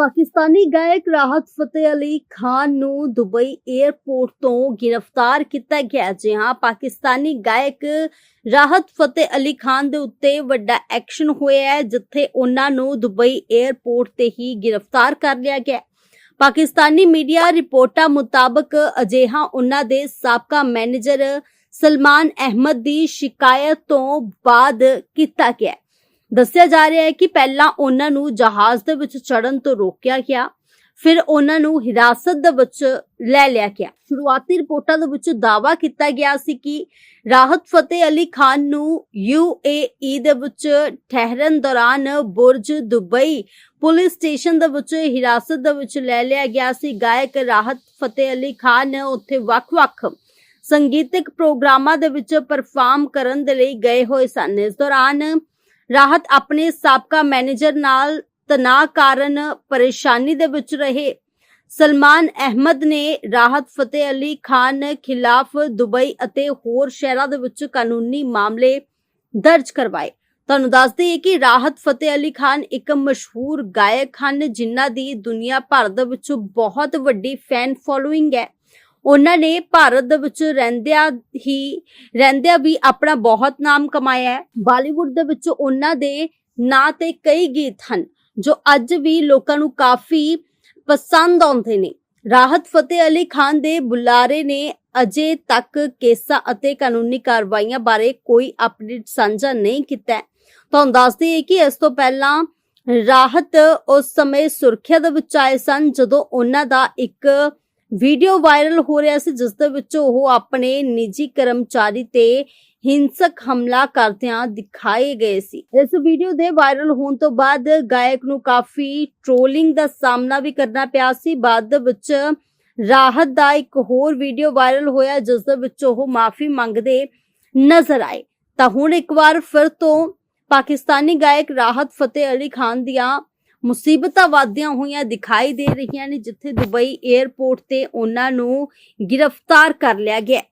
ਪਾਕਿਸਤਾਨੀ ਗਾਇਕ ਰਾਹਤ ਫਤਿਹ ਅਲੀ ਖਾਨ ਨੂੰ Dubai airport ਤੋਂ ਗ੍ਰਿਫਤਾਰ ਕੀਤਾ ਗਿਆ। ਜੀ ਪਾਕਿਸਤਾਨੀ ਗਾਇਕ ਰਾਹਤ ਫਤਿਹ ਅਲੀ ਖਾਨ ਦੇ ਉੱਤੇ ਵੱਡਾ ਐਕਸ਼ਨ ਹੋਇਆ ਹੈ, ਜਿੱਥੇ ਉਹਨਾਂ ਨੂੰ ਦੁਬਈ 에ਅਰਪੋਰਟ ਤੇ ਹੀ ਗ੍ਰਿਫਤਾਰ ਕਰ ਲਿਆ ਗਿਆ। ਪਾਕਿਸਤਾਨੀ ਮੀਡੀਆ ਰਿਪੋਰਟਾਂ ਮੁਤਾਬਕ ਅਜਿਹਾ ਉਹਨਾਂ ਦੇ ਸਾਬਕਾ ਮੈਨੇਜਰ ਸਲਮਾਨ ਅਹਿਮਦ ਦੀ ਸ਼ਿਕਾਇਤ ਤੋਂ ਬਾਅਦ ਕੀਤਾ ਗਿਆ। ਦੱਸਿਆ ਜਾ ਰਿਹਾ ਹੈ ਕਿ ਪਹਿਲਾਂ ਉਹਨਾਂ ਨੂੰ ਜਹਾਜ਼ ਦੇ ਵਿੱਚ ਚੜਨ ਤੋਂ ਰੋਕਿਆ ਗਿਆ, ਫਿਰ ਉਹਨਾਂ ਨੂੰ ਹਿਰਾਸਤ ਦੇ ਵਿੱਚ ਲੈ ਲਿਆ ਗਿਆ। ਸ਼ੁਰੂਆਤੀ ਰਿਪੋਰਟਾਂ ਦੇ ਵਿੱਚ ਦਾਅਵਾ ਕੀਤਾ ਗਿਆ ਸੀ ਕਿ ਰਾਹਤ ਫਤਿਹ ਅਲੀ ਖਾਨ ਨੂੰ UAE ਦੇ ਵਿੱਚ ਠਹਿਰਨ ਦੌਰਾਨ ਬੁਰਜ, ਦੁਬਈ ਪੁਲਿਸ ਸਟੇਸ਼ਨ ਦੇ ਵਿੱਚ ਹਿਰਾਸਤ ਦੇ ਵਿੱਚ ਲੈ ਲਿਆ ਗਿਆ ਸੀ। ਗਾਇਕ ਰਾਹਤ ਫਤਿਹ ਅਲੀ ਖਾਨ ਉੱਥੇ ਵੱਖ-ਵੱਖ ਸੰਗੀਤਕ ਪ੍ਰੋਗਰਾਮਾਂ ਦੇ ਵਿੱਚ ਪਰਫਾਰਮ ਕਰਨ ਦੇ ਲਈ ਗਏ ਹੋਏ ਸਨ। ਇਸ ਦੌਰਾਨ ਰਾਹਤ ਆਪਣੇ ਸਾਬਕਾ ਮੈਨੇਜਰ ਨਾਲ ਤਣਾਅ ਕਾਰਨ ਪਰੇਸ਼ਾਨੀ ਦੇ ਵਿੱਚ ਰਹੇ। ਸਲਮਾਨ ਅਹਿਮਦ ਨੇ ਰਾਹਤ ਫਤਿਹ ਅਲੀ ਖਾਨ ਖਿਲਾਫ ਦੁਬਈ ਅਤੇ ਹੋਰ ਸ਼ਹਿਰਾਂ ਦੇ ਵਿੱਚ ਕਾਨੂੰਨੀ ਮਾਮਲੇ ਦਰਜ ਕਰਵਾਏ। ਤੁਹਾਨੂੰ ਦੱਸ ਦਈਏ ਕਿ ਰਾਹਤ ਫਤਿਹ ਅਲੀ ਖਾਨ ਇੱਕ ਮਸ਼ਹੂਰ ਗਾਇਕ ਹਨ, ਜਿਨ੍ਹਾਂ ਦੀ ਦੁਨੀਆ ਭਰ ਦੇ ਵਿੱਚ ਬਹੁਤ ਵੱਡੀ ਫੈਨ ਫੋਲੋਇੰਗ ਹੈ। ਉਹਨਾਂ ਨੇ ਭਾਰਤ ਦੇ ਵਿੱਚ ਰਹਿੰਦਿਆਂ ਹੀ, ਰਹਿੰਦਿਆਂ ਵੀ ਆਪਣਾ ਬਹੁਤ ਨਾਮ ਕਮਾਇਆ ਹੈ। ਬਾਲੀਵੁੱਡ ਦੇ ਵਿੱਚ ਉਹਨਾਂ ਦੇ ਨਾਂ ਤੇ ਕਈ ਗੀਤ ਹਨ, ਜੋ ਅੱਜ ਵੀ ਲੋਕਾਂ ਨੂੰ ਕਾਫੀ ਪਸੰਦ ਆਉਂਦੇ ਨੇ। ਰਾਹਤ ਫਤਿਹ ਅਲੀ ਖਾਨ ਦੇ ਬੁਲਾਰੇ ਨੇ ਅਜੇ ਤੱਕ ਕੇਸਾਂ ਅਤੇ ਕਾਨੂੰਨੀ ਕਾਰਵਾਈਆਂ ਬਾਰੇ ਕੋਈ ਅਪਡੇਟ ਸਾਂਝਾ ਨਹੀਂ ਕੀਤਾ ਤੁਹਾਨੂੰ ਦੱਸ ਦਈਏ ਕਿ ਇਸ ਤੋਂ ਪਹਿਲਾਂ ਰਾਹਤ ਉਸ ਸਮੇਂ ਸੁਰੱਖਿਆ ਦੇ ਵਿੱਚ ਆਏ ਸਨ, ਜਦੋਂ ਉਹਨਾਂ ਦਾ ਇੱਕ ਵੀਡੀਓ ਵਾਇਰਲ ਹੋ ਰਿਹਾ ਸੀ, ਜਿਸ ਦੇ ਵਿੱਚ ਉਹ ਆਪਣੇ ਨਿੱਜੀ ਕਰਮਚਾਰੀ ਤੇ ਹਿੰਸਕ ਹਮਲਾ ਕਰਦਿਆਂ ਦਿਖਾਏ ਗਏ ਸੀ। ਇਸ ਵੀਡੀਓ ਦੇ ਵਾਇਰਲ ਹੋਣ ਤੋਂ ਬਾਅਦ ਗਾਇਕ ਨੂੰ ਕਾਫੀ ਟ੍ਰੋਲਿੰਗ ਦਾ ਸਾਹਮਣਾ ਵੀ ਕਰਨਾ ਪਿਆ ਸੀ। ਬਾਅਦ ਵਿੱਚ ਰਾਹਤ ਦਾ ਇੱਕ ਹੋਰ ਵੀਡੀਓ ਵਾਇਰਲ ਹੋਇਆ, ਜਿਸ ਦੇ ਵਿੱਚ ਉਹ ਮਾਫੀ ਮੰਗਦੇ ਨਜ਼ਰ ਆਏ। ਤਾਂ ਹੁਣ ਇੱਕ ਵਾਰ ਫਿਰ ਤੋਂ ਪਾਕਿਸਤਾਨੀ ਗਾਇਕ ਰਾਹਤ ਫਤਿਹ ਅਲੀ ਖਾਨ ਦੀਆਂ ਮੁਸੀਬਤਾਂ ਵਾਧੀਆਂ ਹੋਈਆਂ ਦਿਖਾਈ ਦੇ ਰਹੀਆਂ ਨੇ, ਜਿੱਥੇ ਦੁਬਈ 에ਅਰਪੋਰਟ ਤੇ ਉਹਨਾਂ ਨੂੰ ਗ੍ਰਿਫਤਾਰ ਕਰ ਲਿਆ ਗਿਆ।